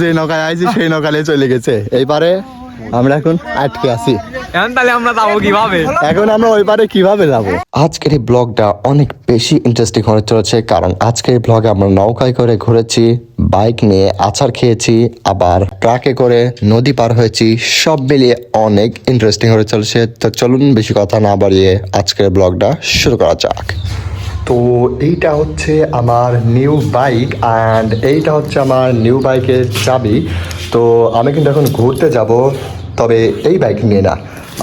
যে নৌকায় আইছি সেই নৌকালে চলে গেছে। এইবারে আমরা এখন আটকে আছি। এখন তাহলে আমরা যাব কীভাবে? এখন আমরা ওই পারে কীভাবে যাব? আজকের এই ব্লগটা অনেক বেশি ইন্টারেস্টিং হতে চলেছে কারণ আজকের এই ব্লগে আমরা নৌকায় করে ঘুরেছি বাইক নিয়ে আচার খেয়েছি আবার ট্রাকে করে নদী পার হয়েছি সব মিলিয়ে অনেক ইন্টারেস্টিং হতে চলেছে। তো চলুন বেশি কথা না বাড়িয়ে আজকের ব্লগটা শুরু করা যাক। তো এইটা হচ্ছে আমার নিউ বাইক অ্যান্ড এইটা হচ্ছে আমার নিউ বাইকের চাবি। তো আমি কিন্তু এখন ঘুরতে যাব, তবে এই বাইক নিয়ে না।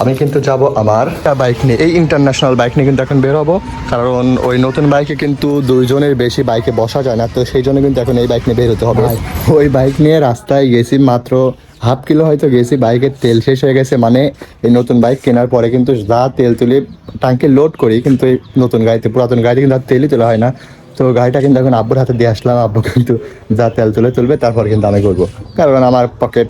আমি কিন্তু যাব আমার বাইক নিয়ে। এই ইন্টারন্যাশনাল বাইক নিয়ে কিন্তু এখন বেরোবো কারণ ওই নতুন বাইকে কিন্তু দুইজনের বেশি বাইকে বসা যায় না তো সেই জন্য কিন্তু এখন এই বাইক নিয়ে বের হতে হবে। ওই বাইক নিয়ে রাস্তায় গেছি মাত্র হাফ কিলো হয়তো গেছি বাইকের তেল শেষ হয়ে গেছে। মানে এই নতুন বাইক কেনার পরে কিন্তু যা তেল তুলি ট্যাঙ্কে লোড করি কিন্তু এই নতুন গাড়িতে পুরাতন গাড়িতে কিন্তু আর তেলই তোলা হয় না। তো গাড়িটা কিন্তু এখন আব্বুর হাতে দিয়ে আসলাম। আব্বু কিন্তু যা তেল তুলে তুলবে তারপর কিন্তু আমি করব। কারণ আমার পকেট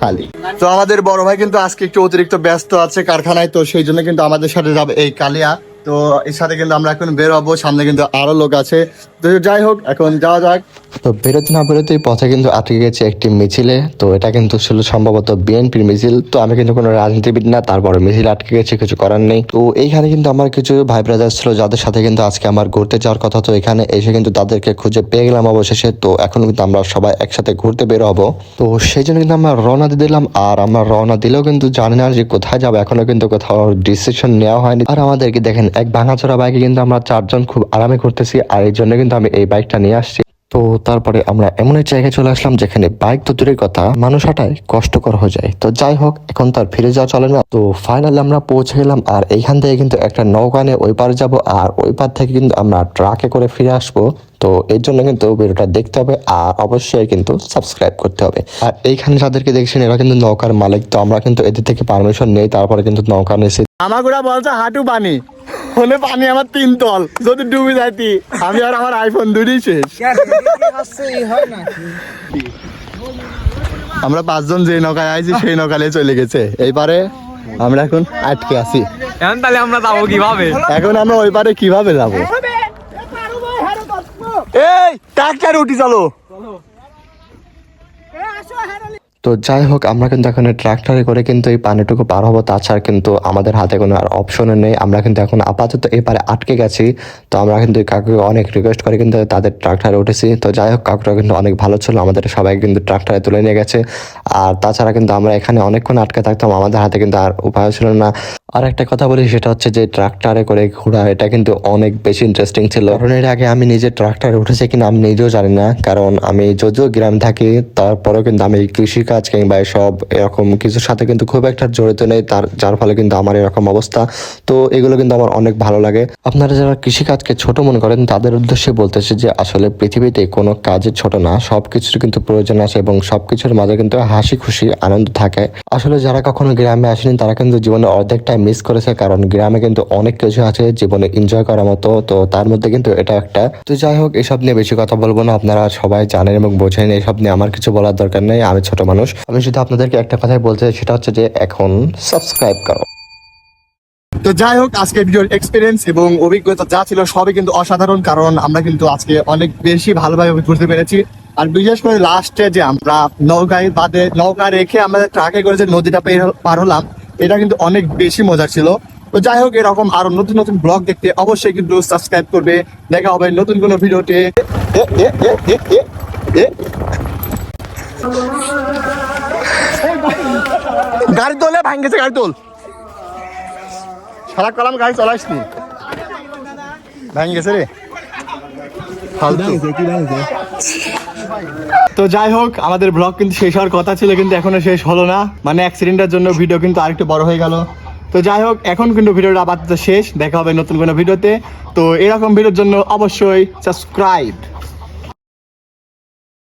খালি। তো আমাদের বড় ভাই কিন্তু আজকে একটু অতিরিক্ত ব্যস্ত আছে কারখানায়, তো সেই জন্য কিন্তু আমাদের সাথে যাবে এই কালিয়া। তো এর সাথে কিন্তু আমরা এখন বের হব। সামনে কিন্তু আরও লোক আছে। তো যাই হোক, এখন যাওয়া যাক। তো বেরোতে না বেরোতেই পথে কিন্তু আটকে গেছে একটি মিছিলে। তো এটা কিন্তু ছিল সম্ভবত বিএনপির মিছিল। তো আমি কিন্তু কোনো রাজনীতিবিদ না তারপরে মিছিল আটকে গেছে, কিছু করার নেই। তো এইখানে কিন্তু আমার কিছু ভাই ব্রাদার ছিল, যাদের সাথে কিন্তু আজকে আমার ঘুরতে যাওয়ার কথা। তো এখানে এসে কিন্তু তাদেরকে খুঁজে পেয়ে গেলাম অবশেষে। তো এখন কিন্তু আমরা সবাই একসাথে ঘুরতে বের হব। তো সেই জন্য কিন্তু আমরা রওনা দিয়ে দিলাম। আর আমরা রওনা দিলেও কিন্তু জানি না যে কোথায় যাব। এখনও কিন্তু কোথাও ডিসিশন নেওয়া হয়নি। আর আমাদেরকে দেখেন এক ভাঙাচোরা বাইকে কিন্তু আমরা চারজন খুব আরামে করতেছি আর এই জন্য কিন্তু আমি এই বাইকটা নিয়ে আসছি। তো তারপরে আমরা এমন এক জায়গায় চলে আসলাম যেখানে বাইক তো দূরের কথা, মানুষ হাঁটায় কষ্টকর হয়ে যায়। তো যাই হোক, এখন তার ফিরে যাওয়া চলে না। তো ফাইনালি আমরা পৌঁছে গেলাম, আর এইখান থেকে কিন্তু একটা নৌকা নিয়ে ওই পার যাব, আর ওই পার থেকে কিন্তু আমরা ট্রাকে করে ফিরে আসব। তো এর জন্য কিন্তু ভিডিওটা দেখতে হবে, আর অবশ্যই কিন্তু সাবস্ক্রাইব করতে হবে। আর এইখানে যাদেরকে দেখছেন, এরা কিন্তু নৌকার মালিক। তো আমরা কিন্তু এদের থেকে পারমিশন নেই, তারপরে কিন্তু নৌকা নিয়েছি আমার বলছে হাঁটু পানি। হলে পানি আমার তিন তল। যদি ডুবে যাইতি আমি আর আমার আইফোন দুটোই শেষ। আমরা পাঁচজন যে নৌকায় আইছি সেই নৌকালে চলে গেছে। এইবারে আমরা এখন আটকে আছি। এখন তাহলে আমরা যাব কীভাবে? এখন আমরা ওই পারে কীভাবে যাব? এই ট্রাক্টর উঠি চলো। তো যাই হোক, আমরা কিন্তু এখন ট্রাক্টরে করে কিন্তু এই পানিটুকু পার হব। তাছাড়া কিন্তু আমাদের হাতে কোনো আর অপশনও নেই। আমরা কিন্তু এখন আপাতত এপারে আটকে গেছি। তো আমরা কিন্তু কাকুকে অনেক রিকোয়েস্ট করে কিন্তু তাদের ট্রাক্টরে উঠেছি। তো যাই হোক, কাকুরা কিন্তু অনেক ভালো ছিল। আমাদের সবাই কিন্তু ট্রাক্টরে তুলে নিয়ে গেছে। আর তাছাড়া কিন্তু আমরা এখানে অনেকক্ষণ আটকে থাকতাম। আমাদের হাতে কিন্তু আর উপায় ছিল না। আর একটা কথা বলি, সেটা হচ্ছে যে ট্রাক্টরে করে ঘোরা এটা কিন্তু অনেক বেশি ইন্টারেস্টিং ছিল। কারণ এর আগে আমি নিজে ট্রাক্টরে উঠেছি কিনা আমি নিজেও জানি না। কারণ আমি যদিও গ্রাম থাকি, তারপরেও কিন্তু আমি কৃষি কাজ কিংবা সব এরকম কিছুর সাথে কিন্তু খুব একটা জড়িত নেই, তার, যার ফলে কিন্তু আমার এরকম অবস্থা। তো এগুলো কিন্তু আমার অনেক ভালো লাগে। আপনারা যারা কৃষি কাজকে ছোট মনে করেন, তাদের উদ্দেশ্যে বলতেছে যে আসলে পৃথিবীতে কোনো কাজে ছোট না সব কিছুর কিন্তু প্রয়োজন আছে এবং সব কিছুর মাঝে কিন্তু হাসি খুশি আনন্দ থাকে। আসলে যারা কখনো গ্রামে আসেনি, তারা কিন্তু জীবনে অর্ধেকটাই মিস করেছে, কারণ গ্রামে কিন্তু অনেক কিছু আছে জীবনে এনজয় করার মতো, তো তার মধ্যে কিন্তু এটা একটা। তো যাই হোক, এসব নিয়ে বেশি কথা বলব না, আপনারা সবাই জানেন এবং বোঝেন, এসব নিয়ে আমার কিছু বলার দরকার নেই, আমি ছোট মানুষ। আমি শুধু আপনাদেরকে একটা কথাই বলতে চাই, সেটা হচ্ছে যে এখন সাবস্ক্রাইব করো। তো যাই হোক আজকে ভিডিওর এক্সপিরিয়েন্স এবং অভিজ্ঞতা যা ছিল সবই কিন্তু অসাধারণ, কারণ আমরা কিন্তু আজকে অনেক বেশি ভালোভাবে ঘুরতে পেরেছি। আর বিশেষ করে লাস্টে যে আমরা নৌকায় বাদে নৌকা রেখে আমাদের ট্রাকে করে যে নদীটা পার হলাম এটা কিন্তু অনেক বেশি মজা ছিল। তো যাই হোক, এরকম আরও নতুন নতুন ব্লগ দেখতে অবশ্যই কিন্তু সাবস্ক্রাইব করবে। দেখা হবে নতুন কোনো ভিডিওতে। গাড়ি তোলে ভাঙ্গেছে গাড়ি তোল। সারা কলাম গাড়ি চলাইসনি ভেঙে গেছে রে। ফালতু। তো যাই হোক, আমাদের ব্লগ কিন্তু শেষ হওয়ার কথা ছিল, কিন্তু এখনও শেষ হলো না। মানে অ্যাক্সিডেন্টের জন্য ভিডিও কিন্তু আরেকটু বড় হয়ে গেল। তো যাই হোক, এখন কিন্তু ভিডিওটা আপাতত শেষ, দেখা হবে নতুন কোনো ভিডিওতে তো এরকম ভিডিওর জন্য অবশ্যই সাবস্ক্রাইব